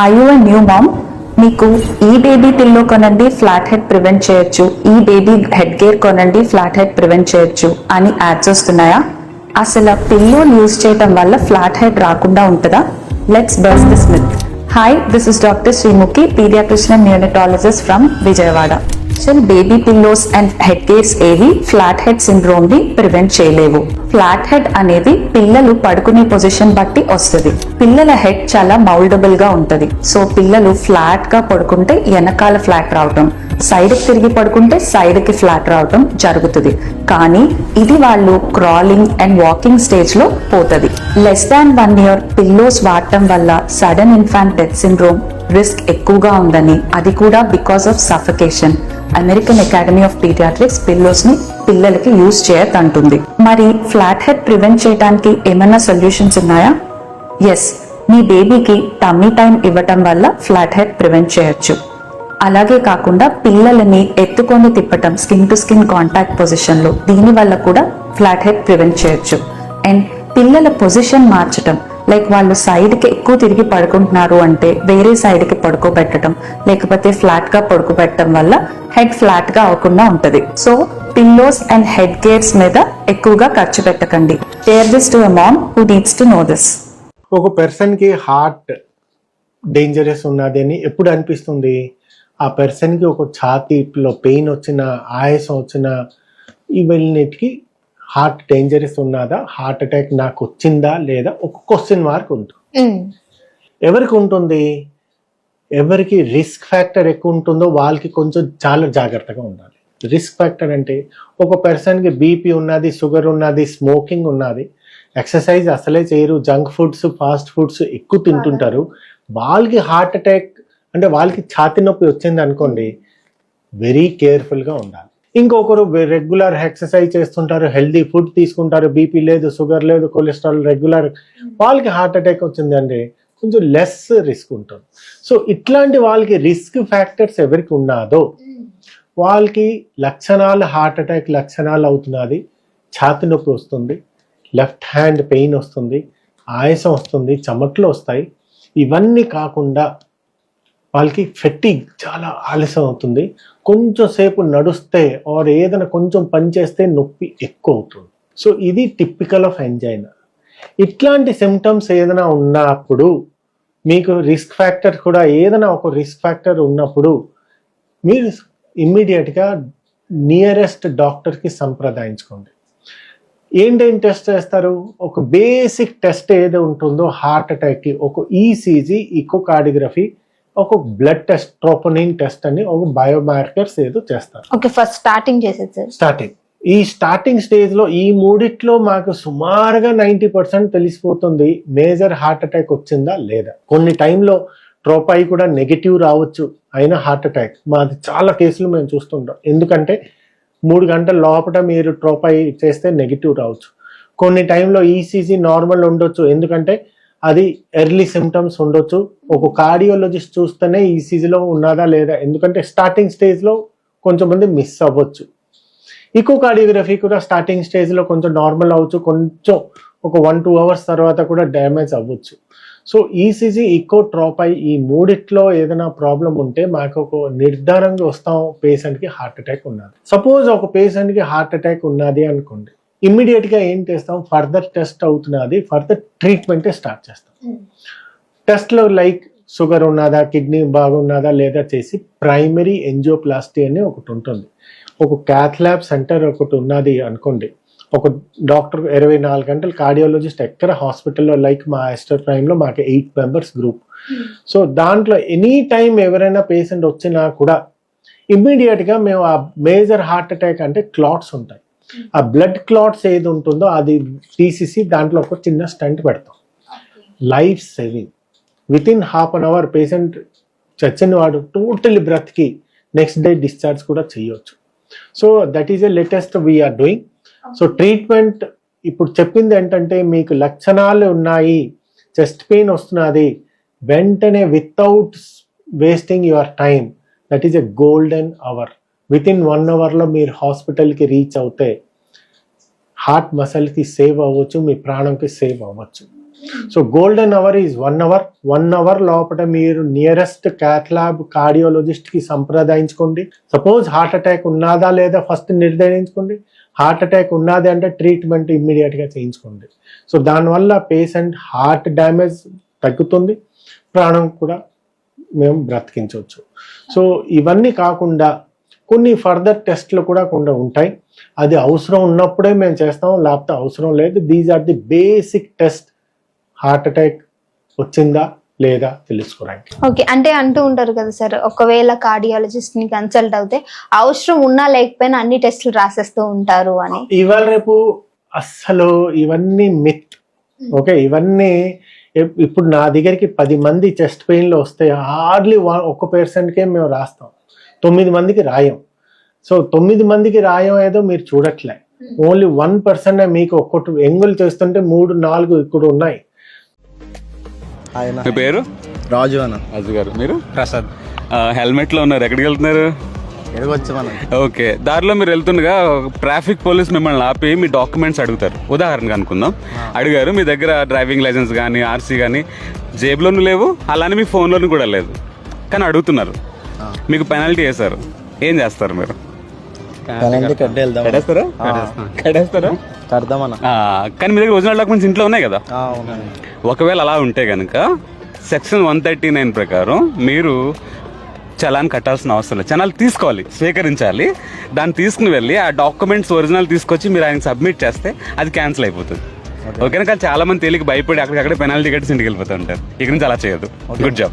Are you new mom మీకు ఈ baby pillow కొనండి ఫ్లాట్ హెడ్ ప్రివెంట్ చేయొచ్చు. ఈ బేబీ హెడ్ గేర్ కొనండి ఫ్లాట్ హెడ్ ప్రివెంట్ చేయొచ్చు అని యాడ్స్ వస్తున్నాయా? అసలు పిల్లోని యూజ్ చేయటం వల్ల ఫ్లాట్ హెడ్ రాకుండా ఉంటుందా? Let's బర్స్ the myth hi this is doctor Shrimukhi paediatrician neonatologist from Vijayawada so baby pillows and head gears ఏవి ఫ్లాట్ హెడ్ సిండ్రోమ్ని ప్రివెంట్ చేయలేవు. ఫ్లాట్ హెడ్ అనేది పిల్లలు పడుకునే పొజిషన్ బట్టి వస్తుంది. పిల్లల హెడ్ చాలా మౌల్డబుల్గా ఉంటది. సో పిల్లలు ఫ్లాట్గా పడుకుంటే వెనకాల ఫ్లాట్ రావటం సైడ్కి తిరిగి పడుకుంటే సైడ్కి ఫ్లాట్ రావటం జరుగుతుంది. కానీ ఇది వాళ్ళు క్రాలింగ్ అండ్ వాకింగ్ స్టేజ్లో పోతుంది. Less than one year pillows వాడటం వల్ల sudden infant death syndrome risk ఎక్కువగా ఉందని. అది కూడా because of suffocation American Academy of Pediatrics పిల్లోస్ని పిల్లలకి యూజ్ చేయతంటుంది మరి ఫ్లాట్ హెడ్ ప్రివెంట్ చేయడానికి ఏమైనా సొల్యూషన్స్ ఉన్నాయా? ఎస్ మీ బేబీకి టమ్మీ టైం ఇవ్వటం వల్ల ఫ్లాట్ హెడ్ ప్రివెంట్ చేయొచ్చు. అలాగే కాకుండా పిల్లలని ఎత్తుకొని తిప్పటం స్కిన్ టు స్కిన్ కాంటాక్ట్ పొజిషన్లో దీనివల్ల దీని వల్ల కూడా ఫ్లాట్ హెడ్ ప్రివెంట్ చేయొచ్చు. అండ్ పిల్లల పొజిషన్ మార్చటం లైక్ వాళ్ళు సైడ్కి ఎక్కువ తిరిగి పడుకుంటున్నారు అంటే వేరే సైడ్కి పడుకోబెట్టడం లేకపోతే ఫ్లాట్గా పడుకోబెట్టడం వల్ల హెడ్ ఫ్లాట్గా అవ్వకుండా ఉంటుంది. So pillows and head gears మీద ఎక్కువగా ఖర్చు పెట్టకండి. Share this to mom who needs to know this ఒక పర్సన్కి హార్ట్ డేంజరస్ ఉన్నది అని ఎప్పుడు అనిపిస్తుంది? ఆ పర్సన్కి ఒక ఛాతీలో పెయిన్ వచ్చిన ఆయాసం వచ్చిన ఇవన్నిటికీ హార్ట్ డేంజరస్ ఉన్నదా? హార్ట్ అటాక్ నాకు వచ్చిందా లేదా? ఒక క్వశ్చన్ మార్క్ ఉంటుంది. ఎవరికి ఉంటుంది? ఎవరికి రిస్క్ ఫ్యాక్టర్ ఎక్కువ ఉంటుందో వాళ్ళకి కొంచెం చాలా జాగ్రత్తగా ఉండాలి. రిస్క్ ఫ్యాక్టర్ అంటే ఒక పర్సన్కి బీపీ ఉన్నది షుగర్ ఉన్నది స్మోకింగ్ ఉన్నది. ఎక్సర్సైజ్ అసలే చేయరు. జంక్ ఫుడ్స్ ఫాస్ట్ ఫుడ్స్ ఎక్కువ తింటుంటారు. వాళ్ళకి హార్ట్ అటాక్ అంటే వాళ్ళకి ఛాతి నొప్పి వచ్చింది అనుకోండి వెరీ కేర్ఫుల్గా ఉండాలి. ఇంకొకరు రెగ్యులర్ ఎక్సర్సైజ్ చేస్తుంటారు హెల్దీ ఫుడ్ తీసుకుంటారు బీపీ లేదు షుగర్ లేదు కొలెస్ట్రాల్ రెగ్యులర్ వాళ్ళకి హార్ట్ అటాక్ అండి కొంచెం లెస్ రిస్క్ ఉంటుంది. సో ఇట్లాంటి వాళ్ళకి రిస్క్ ఫ్యాక్టర్స్ ఎవరికి ఉన్నాదో వాళ్ళకి లక్షణాలు హార్ట్ అటాక్ లక్షణాలు అవుతున్నది. ఛాతి నొప్పి వస్తుంది లెఫ్ట్ హ్యాండ్ పెయిన్ వస్తుంది ఆయాసం వస్తుంది చెమట్లు వస్తాయి. ఇవన్నీ కాకుండా వాళ్ళకి ఫెట్టిగ్ చాలా ఆలస్యం అవుతుంది. కొంచెం సేపు నడుస్తే ఆర్ ఏదైనా కొంచెం పని చేస్తే నొప్పి ఎక్కువ అవుతుంది. సో ఇది టిపికల్ ఆఫ్ ఎంజైనా ఇట్లాంటి సిమ్టమ్స్ ఏదైనా ఉన్నప్పుడు మీకు రిస్క్ ఫ్యాక్టర్ కూడా ఏదైనా ఒక రిస్క్ ఫ్యాక్టర్ ఉన్నప్పుడు మీరు ఇమ్మీడియట్గా నియరెస్ట్ డాక్టర్కి సంప్రదాయించుకోండి. ఏంటేం టెస్ట్ చేస్తారు? ఒక బేసిక్ టెస్ట్ ఏది ఉంటుందో హార్ట్ అటాక్కి ఒక E ఈసీజీ ఇకోకార్డిగ్రఫీ ఒక బ్లడ్ టెస్ట్ ట్రోపోనిన్ టెస్ట్ అని ఒక బయోమార్కర్స్ ఏదో చేస్తారు. ఓకే ఫస్ట్ స్టార్టింగ్ చేసేది స్టార్టింగ్ ఈ స్టార్టింగ్ స్టేజ్లో ఈ మూడిట్లో మాకు సుమారుగా నైంటీ పర్సెంట్ తెలిసిపోతుంది మేజర్ హార్ట్ అటాక్ వచ్చిందా లేదా. కొన్ని టైంలో ట్రోపాయి కూడా నెగిటివ్ రావచ్చు అయినా హార్ట్ అటాక్ మాది చాలా కేసులు మేము చూస్తుంటాం. ఎందుకంటే మూడు గంటల లోపల మీరు ట్రోపాయి చేస్తే నెగిటివ్ రావచ్చు. కొన్ని టైంలో ఈసీజీ నార్మల్ ఉండొచ్చు. ఎందుకంటే అది ఎర్లీ సిమ్టమ్స్ ఉండొచ్చు. ఒక కార్డియోలజిస్ట్ చూస్తేనే ఈసీజీలో ఉన్నదా లేదా? ఎందుకంటే స్టార్టింగ్ స్టేజ్లో కొంచెం మంది మిస్ అవ్వచ్చు. ఈకో కార్డియోగ్రఫీ కూడా స్టార్టింగ్ స్టేజ్లో కొంచెం నార్మల్ అవ్వచ్చు. కొంచెం ఒక వన్ టూ అవర్స్ తర్వాత కూడా డ్యామేజ్ అవ్వచ్చు. సో ఈసీజీ ఈకో అయ్యి ఈ మూడిట్లో ఏదైనా ప్రాబ్లం ఉంటే మాకు ఒక నిర్ధారంగా వస్తాం. పేషెంట్కి హార్ట్ అటాక్ ఉన్నది. సపోజ్ ఒక పేషెంట్కి హార్ట్ అటాక్ ఉన్నది అనుకోండి. ఇమ్మీడియట్గా ఏం చేస్తాం? ఫర్దర్ టెస్ట్ అవుతున్నది ఫర్దర్ ట్రీట్మెంట్ స్టార్ట్ చేస్తాం. టెస్ట్లో లైక్ షుగర్ ఉన్నదా కిడ్నీ బాగున్నదా లేదా చేసి ప్రైమరీ ఎంజియోప్లాస్టీ అని ఒకటి ఉంటుంది. ఒక క్యాథ్ ల్యాబ్ సెంటర్ ఒకటి ఉన్నది అనుకోండి. ఒక డాక్టర్ ఇరవై నాలుగు గంటలు కార్డియాలజిస్ట్ ఎక్కడ హాస్పిటల్లో లైక్ మా ఎస్టర్ ప్రైమ్లో మాకు ఎయిట్ మెంబర్స్ గ్రూప్ సో దాంట్లో ఎనీ టైం ఎవరైనా పేషెంట్ వచ్చినా కూడా ఇమ్మీడియట్గా మేము ఆ మేజర్ హార్ట్ అటాక్ అంటే క్లాట్స్ ఉంటాయి. ఆ బ్లడ్ క్లాట్స్ ఏది ఉంటుందో అది తీసేసి దాంట్లో ఒక చిన్న స్టంట్ పెడతాం. Life saving within half an hour patient చచ్చిన వాడు టోటల్ బ్రత్కి నెక్స్ట్ డే డిశ్చార్జ్ కూడా చేయొచ్చు. So that is a latest we are doing so treatment ఇప్పుడు చెప్పింది ఏంటంటే మీకు లక్షణాలు ఉన్నాయి చెస్ట్ పెయిన్ వస్తున్నది వెంటనే without wasting your time that is a golden hour within one అవర్లో మీరు హాస్పిటల్కి రీచ్ అవుతే హార్ట్ మసల్కి సేవ్ అవ్వచ్చు మీ ప్రాణంకి సేవ్ అవ్వచ్చు. So golden hour is one hour one hour లోపల మీరు నియరెస్ట్ క్యాట్ ల్యాబ్ కార్డియోలజిస్ట్కి సంప్రదించుకోండి సపోజ్ హార్ట్ అటాక్ ఉన్నదా లేదా ఫస్ట్ నిర్ధారించుకోండి. హార్ట్ అటాక్ ఉన్నది అంటే ట్రీట్మెంట్ ఇమ్మీడియట్గా చేయించుకోండి. సో దానివల్ల పేషెంట్ హార్ట్ డ్యామేజ్ తగ్గుతుంది. ప్రాణం కూడా మేము బ్రతికించవచ్చు. సో ఇవన్నీ కాకుండా కొన్ని ఫర్దర్ టెస్ట్లు కూడా కొన్ని ఉంటాయి. అది అవసరం ఉన్నప్పుడే మేము చేస్తాం లేకపోతే అవసరం లేదు. These are the basic test heart attack వచ్చిందా లేదా తెలుసుకోవడానికి. ఓకే అంటే అంటూ ఉంటారు కదా సార్ ఒకవేళ కార్డియాలజిస్ట్ని కన్సల్ట్ అవుతే అవసరం ఉన్నా లేకపోయినా అన్ని టెస్టులు రాసేస్తూ ఉంటారు అని. ఇవాళ రేపు అస్సలు ఇవన్నీ మిత్ ఓకే ఇవన్నీ ఇప్- ఇప్పుడు నా దగ్గరికి పది మంది చెస్ట్ పెయిన్లో వస్తే హార్డ్లీ ఒక్క పేషెంట్కే మేము రాస్తాం. తొమ్మిది మందికి రాయం. సో తొమ్మిది మందికి రాయం ఏదో మీరు చూడట్లే. ఓన్లీ వన్ పర్సెంట్ మీకు ఒక్కటి ఎంగులు చేస్తుంటే మూడు నాలుగు ఇక్కడ ఉన్నాయి. ఆయన మీ పేరు? రాజు అన్న. రాజు గారు. మీరు? ప్రసాద్. హెల్మెట్లో ఉన్నారు. ఎక్కడికి వెళ్తున్నారు? ఓకే. దారిలో మీరు వెళ్తుండగా ట్రాఫిక్ పోలీస్ మిమ్మల్ని ఆపి మీ డాక్యుమెంట్స్ అడుగుతారు. ఉదాహరణగా అనుకుందాం. అడిగారు మీ దగ్గర డ్రైవింగ్ లైసెన్స్ కానీ ఆర్సీ కానీ జేబులోనూ లేవు అలానే మీ ఫోన్లోనూ కూడా లేదు. కానీ అడుగుతున్నారు. మీకు పెనాల్టీ వేశారు ఏం చేస్తారు మీరు? పెనంటి కడ్డ వెళ్దాం కడేస్తారా కడేస్తారా కడదామన్న. ఆ, కానీ మీ దగ్గర ఒరిజినల్ డాక్యుమెంట్స్ ఇంట్లో ఉన్నాయి కదా? ఒకవేళ అలా ఉంటే కనుక సెక్షన్ వన్ థర్టీ నైన్ ప్రకారం మీరు చలాన్ కట్టాల్సిన అవసరం లేదు. చలాన్ తీసుకోవాలి స్వీకరించాలి. దాన్ని తీసుకుని వెళ్ళి ఆ డాక్యుమెంట్స్ ఒరిజినల్ తీసుకొచ్చి మీరు ఆయనకి సబ్మిట్ చేస్తే అది క్యాన్సిల్ అయిపోతుంది. ఓకేనా? కానీ చాలా మంది తేలిక భయపడి అక్కడికక్కడే పెనాల్టీ కట్టి ఇంటికి వెళ్ళిపోతూ ఉంటారు. ఇక నుంచి అలా చేయదు గుడ్ జాబ్